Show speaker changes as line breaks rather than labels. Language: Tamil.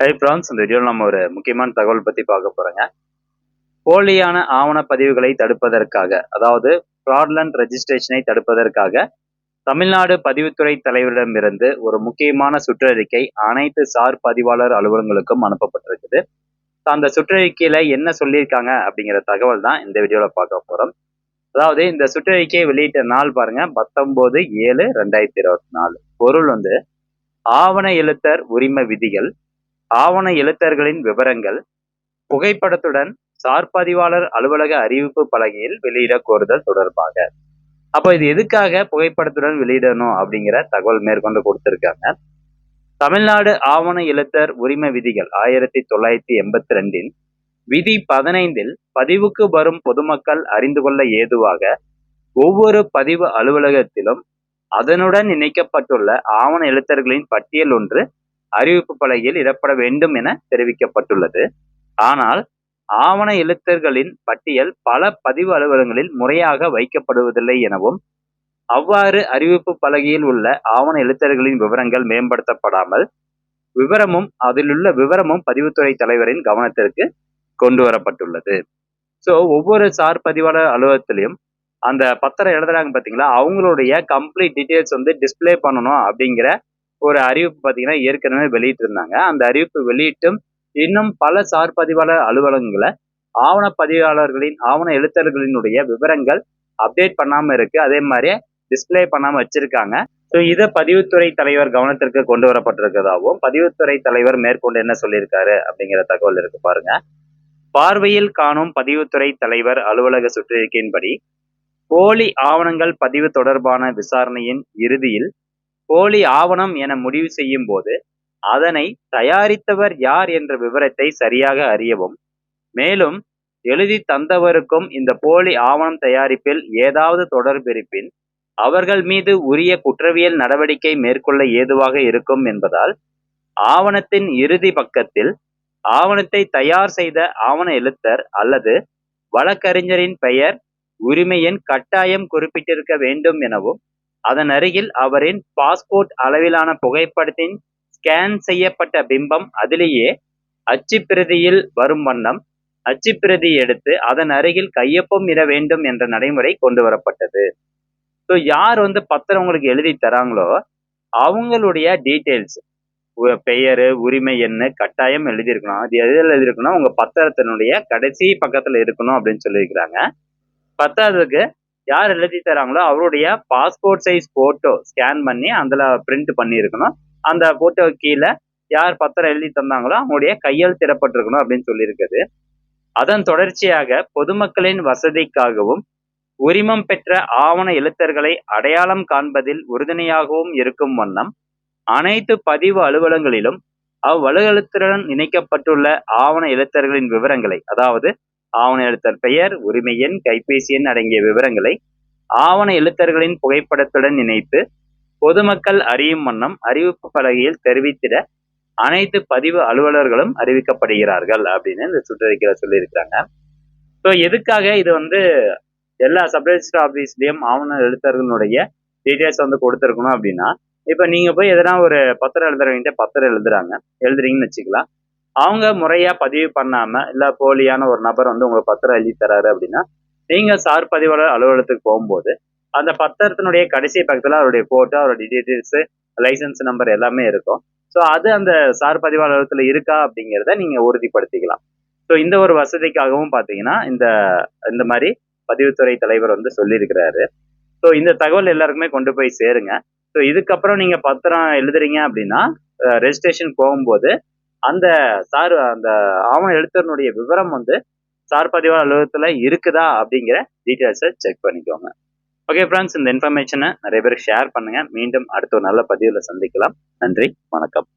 ஹை பிரான்ஸ் இந்த வீடியோவில் நம்ம ஒரு முக்கியமான தகவல் பற்றி பார்க்க போகிறோங்க போலியான ஆவணப்பதிவுகளை தடுப்பதற்காக அதாவது ஃப்ராட்லண்ட் ரெஜிஸ்ட்ரேஷனை தடுப்பதற்காக தமிழ்நாடு பதிவுத்துறை தலைவரிடமிருந்து ஒரு முக்கியமான சுற்றறிக்கை அனைத்து சார் பதிவாளர் அலுவலகங்களுக்கும் அனுப்பப்பட்டிருக்குது. அந்த சுற்றறிக்கையில் என்ன சொல்லியிருக்காங்க அப்படிங்கிற தகவல் தான் இந்த வீடியோவில் பார்க்க போகிறோம் அதாவது இந்த சுற்றறிக்கையை வெளியிட்ட நாள் பாருங்க பத்தொன்பது ஏழு ரெண்டாயிரத்தி இருபத்தி நாலு. பொருள் வந்து ஆவண எழுத்தர் உரிமை விதிகள் ஆவண எழுத்தர்களின் விவரங்கள் புகைப்படத்துடன் சார்பதிவாளர் அலுவலக அறிவிப்பு பலகையில் வெளியிட கோருதல் தொடர்பாக. அப்போ இது எதுக்காக புகைப்படத்துடன் வெளியிடணும் அப்படிங்கிற தகவல் மேற்கொண்டு கொடுத்திருக்காங்க. தமிழ்நாடு ஆவண எழுத்தர் உரிமை விதிகள் ஆயிரத்தி தொள்ளாயிரத்தி எண்பத்தி ரெண்டின் விதி பதினைந்தில் பதிவுக்கு வரும் பொதுமக்கள் அறிந்து கொள்ள ஏதுவாக ஒவ்வொரு பதிவு அலுவலகத்திலும் அதனுடன் இணைக்கப்பட்டுள்ள ஆவண எழுத்தர்களின் பட்டியல் ஒன்று அறிவிப்பு பலகையில் இடப்பட வேண்டும் என தெரிவிக்கப்பட்டுள்ளது. ஆனால் ஆவண எழுத்தர்களின் பட்டியல் பல பதிவு அலுவலகங்களில் முறையாக வைக்கப்படுவதில்லை எனவும் அவ்வாறு அறிவிப்பு பலகையில் உள்ள ஆவண எழுத்தர்களின் விவரங்கள் மேம்படுத்தப்படாமல் விவரமும் அதிலுள்ள விவரமும் பதிவுத்துறை தலைவரின் கவனத்திற்கு கொண்டு வரப்பட்டுள்ளது ஸோ ஒவ்வொரு சார் பதிவாளர் அலுவலகத்திலையும் அந்த பத்திரம் எழுதுறாங்க பார்த்தீங்களா அவங்களுடைய கம்ப்ளீட் டீட்டெயில்ஸ் வந்து டிஸ்பிளே பண்ணணும் அப்படிங்கிற ஒரு அறிவிப்பு பார்த்தீங்கன்னா ஏற்கனவே வெளியிட்டு இருந்தாங்க அந்த அறிவிப்பு வெளியிட்டும் இன்னும் பல சார் பதிவாளர் அலுவலகங்களை ஆவண பதிவாளர்களின் ஆவண எழுத்தர்களினுடைய விவரங்கள் அப்டேட் பண்ணாமல் இருக்கு. அதே மாதிரி டிஸ்பிளே பண்ணாமல் வச்சிருக்காங்க. ஸோ இதை பதிவுத்துறை தலைவர் கவனத்திற்கு கொண்டு வரப்பட்டிருக்கிறதாகவும் பதிவுத்துறை தலைவர் மேற்கொண்டு என்ன சொல்லியிருக்காரு அப்படிங்கிற தகவல் இருக்கு பாருங்க. பார்வையில் காணும் பதிவுத்துறை தலைவர் அலுவலக சுற்றறிக்கையின்படி போலி ஆவணங்கள் பதிவு தொடர்பான விசாரணையின் இறுதியில் போலி ஆவணம் என முடிவு செய்யும் போது அதனை தயாரித்தவர் யார் என்ற விவரத்தை சரியாக அறியவும் மேலும் எழுதி தந்தவருக்கும் இந்த போலி ஆவணம் தயாரிப்பில் ஏதாவது தொடர்பு இருப்பின் அவர்கள் மீது உரிய குற்றவியல் நடவடிக்கை மேற்கொள்ள ஏதுவாக இருக்கும் என்பதால் ஆவணத்தின் இறுதி பக்கத்தில் ஆவணத்தை தயார் செய்த ஆவண எழுத்தர் அல்லது வழக்கறிஞரின் பெயர் உரிமையின் கட்டாயம் குறிப்பிட்டிருக்க வேண்டும் எனவும் அதன் அருகில் அவரின் பாஸ்போர்ட் அளவிலான புகைப்படத்தின் ஸ்கேன் செய்யப்பட்ட பிம்பம் அதிலேயே அச்சுப்பிரதியில் வரும் வண்ணம் அச்சுப்பிரதி எடுத்து அதன் அருகில் கையொப்பம் இட வேண்டும் என்ற நடைமுறை கொண்டு வரப்பட்டது. ஸோ யார் வந்து பத்திரம் உங்களுக்கு எழுதி தராங்களோ அவங்களுடைய டீட்டெயில்ஸ் பெயர் உரிமை என்ன கட்டாயம் எழுதியிருக்கணும். அது எதில் எழுதியிருக்கணும்? உங்க பத்திரத்தினுடைய கடைசி பக்கத்துல இருக்கணும் அப்படின்னு சொல்லியிருக்கிறாங்க. பத்தாவதுக்கு யார் எழுதி தராங்களோ அவருடைய பாஸ்போர்ட் சைஸ் போட்டோ ஸ்கேன் பண்ணி அதில் பிரிண்ட் பண்ணியிருக்கணும். அந்த போட்டோ கீழே யார் பத்திரம் எழுதி தந்தாங்களோ அவங்களுடைய கையெழுத்திடப்பட்டிருக்கணும் அப்படின்னு சொல்லியிருக்குது அதன் தொடர்ச்சியாக பொதுமக்களின் வசதிக்காகவும் உரிமம் பெற்ற ஆவண எழுத்தர்களை அடையாளம் காண்பதில் உறுதுணையாகவும் இருக்கும் வண்ணம் அனைத்து பதிவு அலுவலகங்களிலும் அவ்வலுவலத்துடன் இணைக்கப்பட்டுள்ள ஆவண எழுத்தர்களின் விவரங்களை அதாவது ஆவண எழுத்தர் பெயர் உரிமை எண் கைபேசி எண் அடங்கிய விவரங்களை ஆவண எழுத்தர்களின் புகைப்படத்துடன் இணைத்து பொதுமக்கள் அறியும் வண்ணம் அறிவிப்பு பலகையில் தெரிவித்திட அனைத்து பதிவு அலுவலர்களும் அறிவிக்கப்படுகிறார்கள் அப்படின்னு இந்த சுற்றறிக்கையில் சொல்லியிருக்காங்க ஸோ எதுக்காக இது வந்து எல்லா சப்ரெஜிஸ்டர் ஆஃபீஸ்லேயும் ஆவண எழுத்தர்களுடைய டீட்டெயில்ஸ் வந்து கொடுத்துருக்கணும் அப்படின்னா இப்போ நீங்க போய் எதனா ஒரு பத்திரம் எழுதுறவங்கிட்ட பத்திரம் எழுதுறாங்க எழுதுறீங்கன்னு வச்சுக்கலாம். அவங்க முறையா பதிவு பண்ணாம இல்ல போலியான ஒரு நபர் வந்து உங்களுக்கு பத்திரம் எழுதி தராரு அப்படின்னா நீங்க சார் பதிவாளர் அலுவலகத்துக்கு போகும்போது அந்த பத்திரத்தினுடைய கடைசி பக்கத்துல அவருடைய போட்டோ அவருடைய டீட்டெயில்ஸ் லைசன்ஸ் நம்பர் எல்லாமே இருக்கும். ஸோ அது அந்த சார் பதிவாளரத்துல இருக்கா அப்படிங்கிறத நீங்க உறுதிப்படுத்திக்கலாம். ஸோ இந்த ஒரு வசதிக்காகவும் பார்த்தீங்கன்னா இந்த இந்த மாதிரி பதிவுத்துறை தலைவர் வந்து சொல்லியிருக்கிறாரு. ஸோ இந்த தகவல் எல்லாருக்குமே கொண்டு போய் சேருங்க. ஸோ இதுக்கப்புறம் நீங்க பத்திரம் எழுதுறீங்க அப்படின்னா ரெஜிஸ்ட்ரேஷன் போகும்போது அந்த சார் அந்த ஆவண எழுத்தரனுடைய விவரம் வந்து சார் பதிவாளர் அலுவலகத்தில் இருக்குதா அப்படிங்கிற டீட்டெயில்ஸை செக் பண்ணிக்கோங்க. ஓகே ஃப்ரெண்ட்ஸ் இந்த இன்ஃபர்மேஷனை நிறைய பேருக்கு ஷேர் பண்ணுங்க. மீண்டும் அடுத்த ஒரு நல்ல பதிவில் சந்திக்கலாம். நன்றி வணக்கம்.